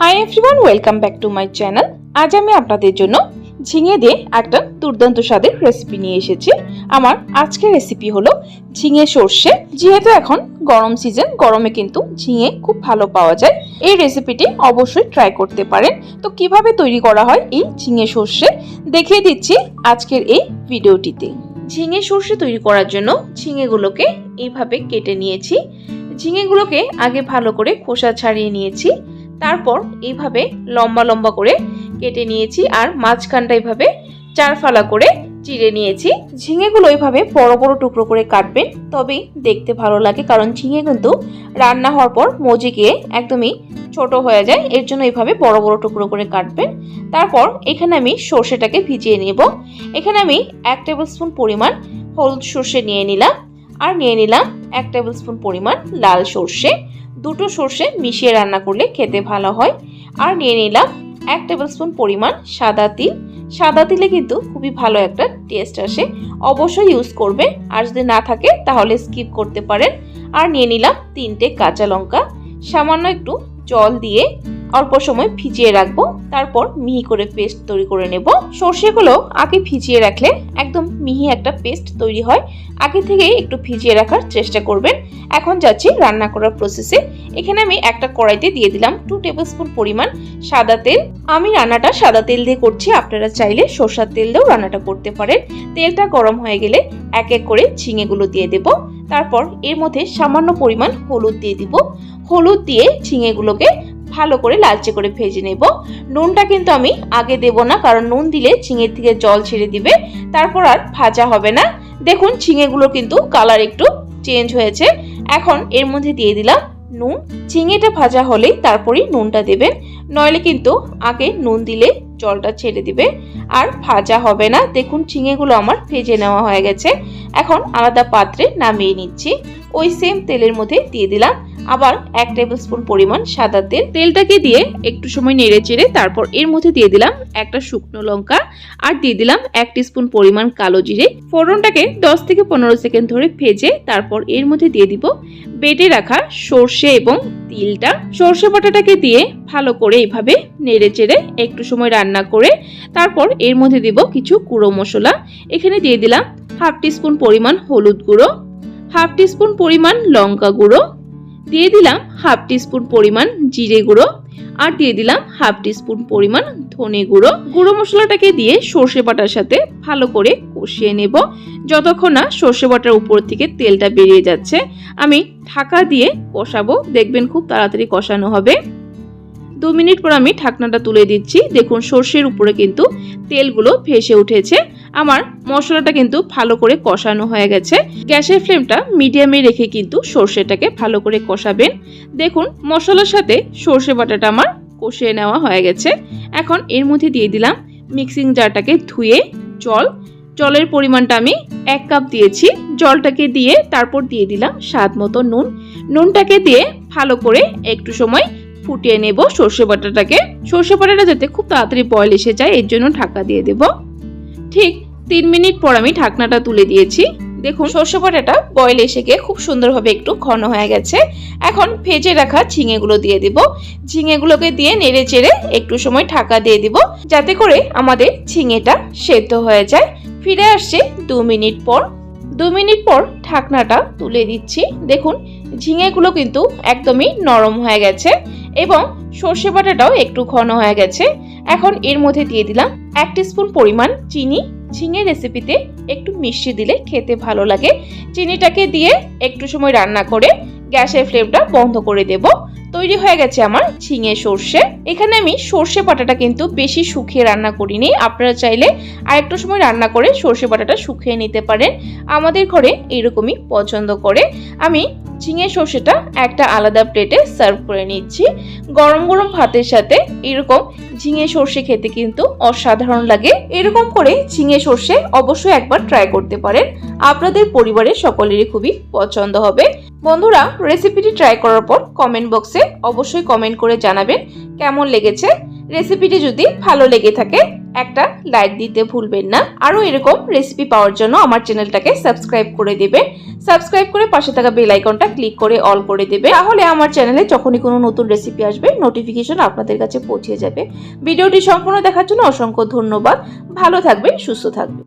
Hi everyone welcome back to my channel আজ আমি আপনাদের জন্য ঝিঙে দিয়ে একটা দুর্দান্ত স্বাদের রেসিপি নিয়ে এসেছি। আমার আজকের রেসিপি হলো ঝিঙে সর্ষে। যেহেতু এখন গরম সিজন গরমে কিন্তু ঝিঙে খুব ভালো পাওয়া যায়। এই রেসিপিটি অবশ্যই ট্রাই করতে পারেন। তো কীভাবে তৈরি করা হয় এই ঝিঙে সর্ষে? দেখিয়ে দিচ্ছি আজকের এই ভিডিওটিতে ঝিঙে সর্ষে তৈরি করার জন্য ঝিঙেগুলোকে এইভাবে কেটে নিয়েছি। ঝিঙেগুলোকে আগে ভালো করে খোসা ছাড়িয়ে নিয়েছি। তারপর এইভাবে লম্বা লম্বা করে কেটে নিয়েছি আর মাঝখানটা এইভাবে চার ফালা করে চিড়ে নিয়েছি। ঝিঙেগুলো এইভাবে বড় বড় টুকরো করে কাটবেন, তবেই দেখতে ভালো লাগে, কারণ ঝিঙে কিন্তু রান্না হওয়ার পর মজে গিয়ে একদমই ছোট হয়ে যায়, এর জন্য এইভাবে বড় বড় টুকরো করে কাটবেন। তারপর এখানে আমি সর্ষেটাকে ভিজিয়ে নেব। এখানে আমি এক টেবিল স্পুন পরিমাণ হলুদ সর্ষে নিয়ে নিলাম, আর নিয়ে নিলাম এক টেবিল স্পুন পরিমাণ লাল সর্ষে। দুটো সর্ষে মিশিয়ে রান্না করলে খেতে ভালো হয়। আর নিয়ে নিলাম এক টেবিল স্পুন পরিমাণ সাদা তিল। সাদা তিলে কিন্তু খুবই ভালো একটা টেস্ট আসে। অবশ্যই ইউজ করবে আর যদি না থাকে তাহলে স্কিপ করতে পারেন। আর নিয়ে নিলাম তিনটে কাঁচা লঙ্কা। সামান্য একটু জল দিয়ে অল্প সময় ভিজিয়ে রাখব। তারপর মিহি করে পেস্ট তৈরি করে নেব। সর্ষেগুলো আগে ভিজিয়ে রাখলে একদম মিহি একটা পেস্ট তৈরি হয়। আগে থেকেই একটু ভিজিয়ে রাখার চেষ্টা করবেন। এখন যাচ্ছি রান্না করার প্রসেসে এখানে আমি একটা কড়াইতে দিয়ে দিলাম টু টেবিল স্পুন পরিমাণ সাদা তেল। আমি রান্নাটা সাদা তেল দিয়ে করছি। আপনারা চাইলে সর্ষার তেল দিয়েও রান্নাটা করতে পারেন। তেলটা গরম হয়ে গেলে এক এক করে ঝিঙেগুলো দিয়ে দেব। তারপর এর মধ্যে সামান্য পরিমাণ হলুদ দিয়ে দিব। হলুদ দিয়ে ঝিঙেগুলোকে ভালো করে লালচে করে ভেজে নেব। নুনটা কিন্তু আমি আগে দেব না, কারণ নুন দিলে ঝিঙের থেকে জল ছেড়ে দিবে, তারপর আর ভাজা হবে না। দেখুন ঝিঙেগুলো কিন্তু কালার একটু চেঞ্জ হয়েছে। এখন এর মধ্যে দিয়ে দিলাম নুন। ঝিঙেটা ভাজা হলেই তারপরেই নুনটা দেবেন, নইলে কিন্তু আগে নুন দিলে জলটা ছেড়ে দিবে, আর ভাজা হবে না। দেখুন ঝিঙেগুলো আমার ভেজে নেওয়া হয়ে গেছে। এখন আলাদা পাত্রে নামিয়ে নিচ্ছি। ওই সেম তেলের মধ্যে দিয়ে দিলাম আবার এক টেবিল স্পুন পরিমাণ সাদা তেল। তেলটাকে দিয়ে একটু সময় নেড়ে চেড়ে তারপর এর মধ্যে দিয়ে দিলাম একটা শুকনো লঙ্কা আর দিয়ে দিলাম এক স্পুন পরিমাণ কালো জিরে। ফোড়নটাকে দশ থেকে পনেরো সেকেন্ড ধরে ভেজে তারপর এর মধ্যে দিয়ে দিব বেটে রাখা সর্ষে এবং তিলটা। সর্ষে বাটাটাকে দিয়ে ভালো করে এইভাবে নেড়ে চেড়ে একটু সময় রান্না করে তারপর এর মধ্যে দিব কিছু গুঁড়ো মশলা। এখানে দিয়ে দিলাম হাফ টিস্পুন পরিমাণ হলুদ গুঁড়ো, হাফ টিস্পুন পরিমাণ লঙ্কা গুঁড়ো দিয়ে দিলাম হাফ টিস্পুন পরিমাণ জিরে গুঁড়ো, আর দিয়ে দিলাম হাফ টিস্পুন পরিমাণ ধনে গুঁড়ো। গুঁড়ো মশলাটাকে দিয়ে সর্ষে বাটার সাথে ভালো করে কষিয়ে নেব। যতক্ষণ না সর্ষে বাটার উপর থেকে তেলটা বেরিয়ে যাচ্ছে, আমি ঢাকা দিয়ে কষাবো। দেখবেন খুব তাড়াতাড়ি কষানো হবে। দু মিনিট পর আমি ঢাকনাটা তুলে দিচ্ছি। দেখুন সর্ষের উপরে কিন্তু তেলগুলো ভেসে উঠেছে। আমার মশলাটা কিন্তু ভালো করে কষানো হয়ে গেছে। গ্যাসের ফ্লেমটা মিডিয়ামে রেখে কিন্তু সর্ষেটাকে ভালো করে কষাবেন। দেখুন, মশলার সাথে সর্ষে বাটাটা আমার কষিয়ে নেওয়া হয়ে গেছে। এখন এর মধ্যে দিয়ে দিলাম মিক্সিং জারটাকে ধুয়ে জল। জলের পরিমাণটা আমি এক কাপ দিয়েছি। জলটাকে দিয়ে তারপর দিয়ে দিলাম স্বাদ মতো নুন। নুনটাকে দিয়ে ভালো করে একটু সময় ফুটিয়ে নেব সর্ষে বাটাটাকে। সর্ষে বাটাটা যাতে খুব তাড়াতাড়ি বয়েল এসে যায়, এর জন্য ঢাকা দিয়ে দেব। ঠিক তিন মিনিট পর আমি ঢাকনাটা তুলে দিয়েছি। দেখুন সর্ষে বাটাটা বয়েল এসে গিয়ে খুব সুন্দরভাবে একটু ঘন হয়ে গেছে। এখন ভেজে রাখা ঝিঙেগুলো দিয়ে দিব। ঝিঙেগুলোকে দিয়ে নেড়ে চেড়ে একটু সময় ঢাকা দিয়ে দিব, যাতে করে আমাদের ঝিঙেটা সেদ্ধ হয়ে যায়। ফিরে আসছে দু মিনিট পর। দু মিনিট পর ঢাকনাটা তুলে দিচ্ছি। দেখুন, ঝিঙেগুলো কিন্তু একদমই নরম হয়ে গেছে এবং সর্ষে বাটাটাও একটু ঘন হয়ে গেছে। এখন এর মধ্যে দিয়ে দিলাম এক স্পুন পরিমাণ চিনি, ঝিঙে রেসিপিতে একটু মিষ্টি দিলে খেতে ভালো লাগে। চিনিটাকে দিয়ে একটু সময় রান্না করে গ্যাসের ফ্লেমটা বন্ধ করে দেব। তৈরি হয়ে গেছে আমার ঝিঙে সর্ষে। এখানে আমি সর্ষে বাটাটা কিন্তু বেশি শুকিয়ে রান্না করিনি। আপনারা চাইলে আর একটু সময় রান্না করে সর্ষে বাটাটা শুকিয়ে নিতে পারেন। আমাদের ঘরে এরকমই পছন্দ করে। আমি ঝিঙে সর্ষেটা একটা আলাদা প্লেটে সার্ভ করে নিচ্ছি। গরম গরম ভাতের সাথে এরকম ঝিঙে সর্ষে খেতে কিন্তু অসাধারণ লাগে। এরকম করে ঝিঙে সর্ষে অবশ্যই একবার ট্রাই করতে পারেন। আপনাদের পরিবারের সকলেরই খুবই পছন্দ হবে। বন্ধুরা রেসিপিটি ট্রাই করার পর কমেন্ট বক্সে অবশ্যই কমেন্ট করে জানাবেন কেমন লেগেছে। রেসিপিটি যদি ভালো লেগে থাকে একটা লাইক দিতে ভুলবেন না। আরও এরকম রেসিপি পাওয়ার জন্য আমার চ্যানেলটাকে সাবস্ক্রাইব করে দেবে সাবস্ক্রাইব করে পাশে থাকা বেলাইকনটা ক্লিক করে অল করে দেবে তাহলে আমার চ্যানেলে যখনই কোনো নতুন রেসিপি আসবে নোটিফিকেশন আপনাদের কাছে পৌঁছে যাবে। ভিডিওটি সম্পূর্ণ দেখার জন্য অসংখ্য ধন্যবাদ। ভালো থাকবেন, সুস্থ থাকবেন।